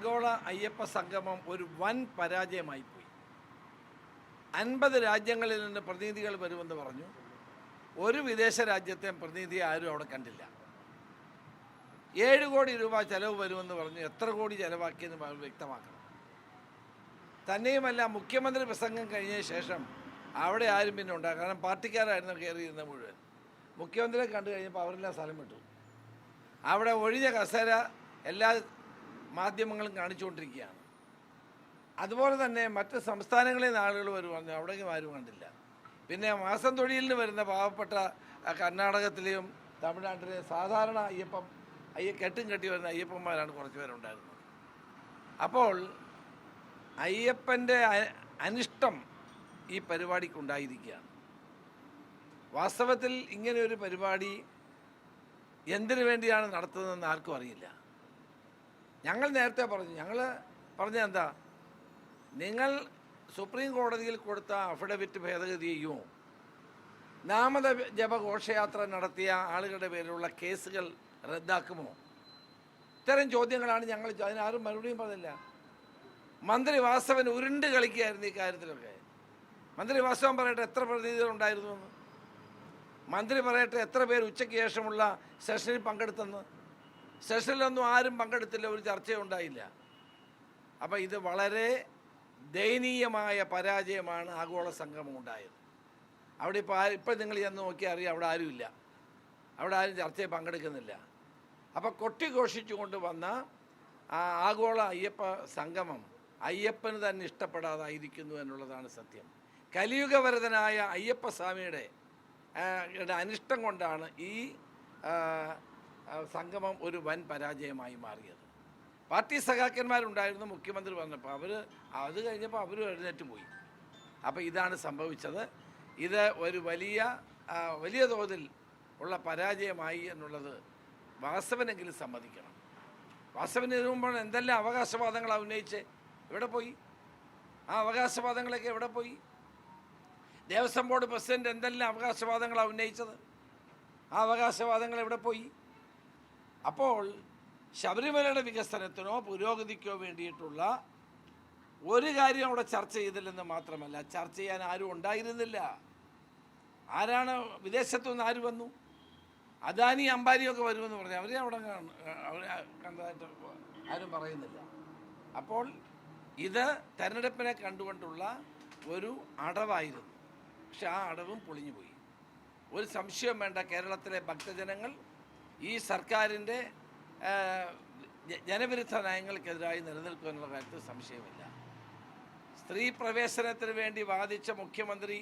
ആഗോള അയ്യപ്പ സംഗമം ഒരു വൻ പരാജയമായി പോയി. അൻപത് രാജ്യങ്ങളിൽ നിന്ന് പ്രതിനിധികൾ വരുമെന്ന് പറഞ്ഞു. ഒരു വിദേശ രാജ്യത്തെ പ്രതിനിധിയെ ആരും അവിടെ കണ്ടില്ല. ഏഴ് കോടി രൂപ ചെലവ് വരുമെന്ന് പറഞ്ഞു എത്ര കോടി ചെലവാക്കിയെന്ന് വ്യക്തമാക്കണം. തന്നെയുമല്ല മുഖ്യമന്ത്രി പ്രസംഗം കഴിഞ്ഞ ശേഷം അവിടെ ആരും പിന്നെ ഉണ്ടാകും കാരണം പാർട്ടിക്കാരായിരുന്നു കയറിയിരുന്ന മുഴുവൻ. മുഖ്യമന്ത്രിയെ കണ്ടു കഴിഞ്ഞപ്പോൾ അവരെല്ലാം സ്ഥലം വിട്ടു. അവിടെ ഒഴിഞ്ഞ കസേര എല്ലാ മാധ്യമങ്ങളും കാണിച്ചുകൊണ്ടിരിക്കുകയാണ്. അതുപോലെ തന്നെ മറ്റ് സംസ്ഥാനങ്ങളിൽ നിന്ന് ആളുകൾ വരുവാണ് അവിടേക്കും ആരും കണ്ടില്ല. പിന്നെ മാസം തൊഴിലിന് വരുന്ന പാവപ്പെട്ട കർണാടകത്തിലെയും തമിഴ്നാട്ടിലെയും സാധാരണ അയ്യപ്പം അയ്യ കെട്ടും കെട്ടി വരുന്ന അയ്യപ്പന്മാരാണ് കുറച്ച് പേരുണ്ടായിരുന്നത്. അപ്പോൾ അയ്യപ്പന്റെ അനിഷ്ടം ഈ പരിപാടിക്കുണ്ടായിരിക്കുകയാണ് വാസ്തവത്തിൽ ഇങ്ങനെ ഒരു പരിപാടി എന്തിനു വേണ്ടിയാണ് നടത്തുന്നതെന്ന് ആർക്കും അറിയില്ല. ഞങ്ങൾ നേരത്തെ പറഞ്ഞു ഞങ്ങൾ പറഞ്ഞ എന്താ? നിങ്ങൾ സുപ്രീം കോടതിയിൽ കൊടുത്ത അഫിഡവിറ്റ് ഭേദഗതി ചെയ്യുമോ നാമത ജപഘോഷയാത്ര നടത്തിയ ആളുകളുടെ പേരിലുള്ള കേസുകൾ റദ്ദാക്കുമോ? ഇത്തരം ചോദ്യങ്ങളാണ് ഞങ്ങൾ അതിനാരും മറുപടിയും പറഞ്ഞില്ല. മന്ത്രി വാസവൻ ഉരുണ്ട് കളിക്കുകയായിരുന്നു ഈ കാര്യത്തിലൊക്കെ. മന്ത്രി വാസവൻ പറയട്ടെ എത്ര പ്രതിനിധികൾ ഉണ്ടായിരുന്നു എന്ന്. മന്ത്രി പറയട്ടെ എത്ര പേര് ഉച്ചയ്ക്ക് ശേഷമുള്ള സെഷനിൽ പങ്കെടുത്തെന്ന്. സെഷനിലൊന്നും ആരും പങ്കെടുത്തില്ല ഒരു ചർച്ചയുണ്ടായില്ല അപ്പം ഇത് വളരെ ദയനീയമായ പരാജയമാണ് ആഗോള സംഗമം ഉണ്ടായത്. അവിടെ ഇപ്പോൾ ഇപ്പം നിങ്ങൾ ചെന്ന് നോക്കിയാൽ അറിയാം അവിടെ ആരുമില്ല അവിടെ ആരും ചർച്ചയിൽ പങ്കെടുക്കുന്നില്ല. അപ്പോൾ കൊട്ടിഘോഷിച്ചുകൊണ്ട് വന്ന ആ ആഗോള അയ്യപ്പ സംഗമം അയ്യപ്പന് തന്നെ ഇഷ്ടപ്പെടാതായിരിക്കുന്നു എന്നുള്ളതാണ് സത്യം. കലിയുഗവരതനായ അയ്യപ്പസ്വാമിയുടെ അനിഷ്ടം കൊണ്ടാണ് ഈ സംഗമം ഒരു വൻ പരാജയമായി മാറിയത്. പാർട്ടി സഖാക്കന്മാരുണ്ടായിരുന്നു മുഖ്യമന്ത്രി വന്നപ്പോൾ അവർ അത് കഴിഞ്ഞപ്പോൾ അവരും എഴുന്നേറ്റ് പോയി. അപ്പോൾ ഇതാണ് സംഭവിച്ചത്. ഇത് ഒരു വലിയ വലിയ തോതിൽ ഉള്ള പരാജയമായി എന്നുള്ളത് വാസവനെങ്കിലും സമ്മതിക്കണം. വാസവന് മുമ്പാണ് എന്തെല്ലാം അവകാശവാദങ്ങൾ ഉന്നയിച്ച്? എവിടെ പോയി? ആ അവകാശവാദങ്ങളൊക്കെ എവിടെ പോയി? ദേവസ്വം ബോർഡ് പ്രസിഡന്റ് എന്തെല്ലാം അവകാശവാദങ്ങളാണ് ഉന്നയിച്ചത്? ആ അവകാശവാദങ്ങൾ എവിടെ പോയി? അപ്പോൾ ശബരിമലയുടെ വികസനത്തിനോ പുരോഗതിക്കോ വേണ്ടിയിട്ടുള്ള ഒരു കാര്യം അവിടെ ചർച്ച ചെയ്തില്ലെന്ന് മാത്രമല്ല ചർച്ച ചെയ്യാൻ ആരും ഉണ്ടായിരുന്നില്ല. ആരാണ് വിദേശത്തു നിന്ന് ആര് വന്നു? അദാനി അംബാനിയൊക്കെ വരുമെന്ന് പറഞ്ഞു അവരെ അവിടെ അവരെ കണ്ടതായിട്ട് ആരും പറയുന്നില്ല. അപ്പോൾ ഇത് തെരഞ്ഞെടുപ്പിനെ കണ്ടുകൊണ്ടുള്ള ഒരു അടവായിരുന്നു. പക്ഷെ ആ അടവും പൊളിഞ്ഞുപോയി. ഒരു സംശയം വേണ്ട കേരളത്തിലെ ഭക്തജനങ്ങൾ ഈ സർക്കാരിന്റെ ജനവിരുദ്ധ നയങ്ങൾക്കെതിരായി നിലനിൽക്കുമെന്നുള്ള കാര്യത്തിൽ സംശയമില്ല. സ്ത്രീ പ്രവേശനത്തിന് വേണ്ടി വാദിച്ച മുഖ്യമന്ത്രി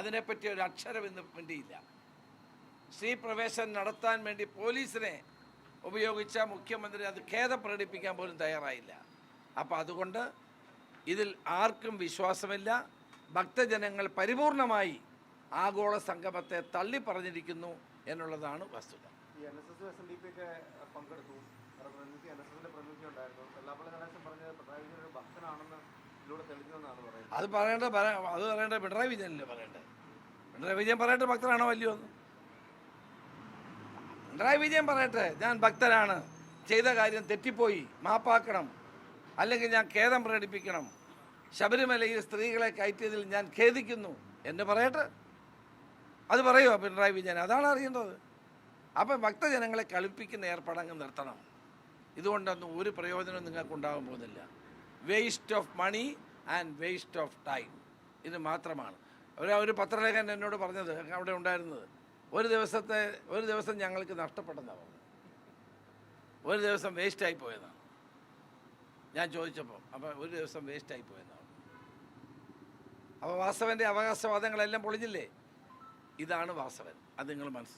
അതിനെപ്പറ്റി ഒരു അക്ഷരം ഇന്ന് മിണ്ടിയില്ല. സ്ത്രീ പ്രവേശനം നടത്താൻ വേണ്ടി പോലീസിനെ ഉപയോഗിച്ച മുഖ്യമന്ത്രി അത് ഖേദം പ്രകടിപ്പിക്കാൻ പോലും തയ്യാറായില്ല. അപ്പോൾ അതുകൊണ്ട് ഇതിൽ ആർക്കും വിശ്വാസമില്ല. ഭക്തജനങ്ങൾ പരിപൂർണമായി ആഗോള സംഗമത്തെ തള്ളിപ്പറഞ്ഞിരിക്കുന്നു എന്നുള്ളതാണ് വസ്തുത. ഈ N S S S N D P ഒക്കെ പങ്കെടുത്തു. പ്രതിനിധി എൻ എസ് എസിന്റെ പ്രതിനിധി ഉണ്ടായിരുന്നു. വെള്ളാപ്പള്ളി നടേശൻ പറഞ്ഞത് പിണറായി വിജയൻ ഒരു ഭക്തനാണെന്ന് ഇതിലൂടെ തെളിഞ്ഞെന്നാണ് പറയുന്നത്. അത് പറയേണ്ട അത് പറയേണ്ട പിണറായി വിജയനല്ലേ പറയണ്ടേ? പിണറായി വിജയൻ പറയട്ടെ ഭക്തനാണോ വലിയ പിണറായി വിജയൻ പറയട്ടെ ഞാൻ ഭക്തനാണ്. ചെയ്ത കാര്യം തെറ്റിപ്പോയി മാപ്പാക്കണം. അല്ലെങ്കിൽ ഞാൻ ഖേദം പ്രകടിപ്പിക്കണം. ശബരിമലയിൽ സ്ത്രീകളെ കയറ്റിയതിൽ ഞാൻ ഖേദിക്കുന്നു. എന്ന് പറയട്ടെ. അത് പറയുമോ പിണറായി വിജയൻ? അതാണ് അറിയേണ്ടത്. അപ്പം ഭക്തജനങ്ങളെ കളിപ്പിക്കുന്ന ഏർപ്പാടങ്ങ് നിർത്തണം. ഇതുകൊണ്ടൊന്നും ഒരു പ്രയോജനം നിങ്ങൾക്കുണ്ടാകാൻ പോകുന്നില്ല. Waste of money and waste of time ഇത് മാത്രമാണ്. ഒരു ഒരു പത്രലേഖൻ എന്നോട് പറഞ്ഞത് അവിടെ ഉണ്ടായിരുന്നത് ഒരു ദിവസത്തെ ഒരു ദിവസം ഞങ്ങൾക്ക് നഷ്ടപ്പെട്ടെന്നാണ് പറഞ്ഞത്. ഒരു ദിവസം വേസ്റ്റായി പോയതാണ് ഞാൻ ചോദിച്ചപ്പോൾ അപ്പം ഒരു ദിവസം വേസ്റ്റായി പോയെന്നാണ് അപ്പോൾ വാസവന്റെ അവകാശവാദങ്ങളെല്ലാം പൊളിഞ്ഞില്ലേ? ഇതാണ് വാസവൻ. അത് നിങ്ങൾ മനസ്സിലാക്കി